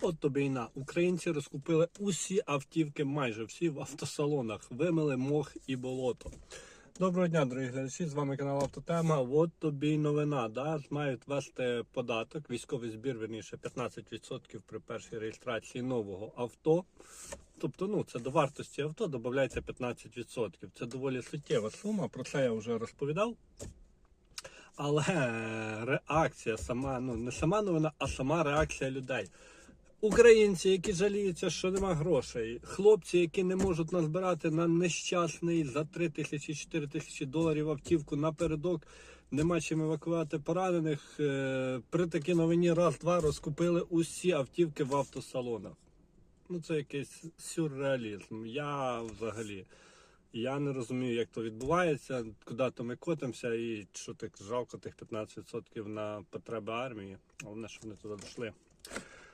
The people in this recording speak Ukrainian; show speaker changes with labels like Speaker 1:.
Speaker 1: От тобі і на. Українці розкупили усі автівки, майже всі в автосалонах. Вимили мох і болото. Доброго дня, дорогі глядачі. З вами канал Автотема. От тобі й новина. Да? Мають ввести податок, військовий збір, верніше 15% при першій реєстрації нового авто. Тобто, ну це до вартості авто додається 15%. Це доволі суттєва сума. Про це я вже розповідав. Але реакція сама, ну не сама новина, а сама реакція людей. Українці, які жаліються, що нема грошей, хлопці, які не можуть назбирати на нещасний за 3 тисячі 4 тисячі доларів автівку напередок, нема чим евакуювати поранених. Е, При такій новині раз-два розкупили усі автівки в автосалонах. Ну це якийсь сюрреалізм. Я взагалі. Я не розумію, як то відбувається, куди то ми котимося, і що так жалко тих 15% на потреби армії. Головне, щоб вони туди дійшли.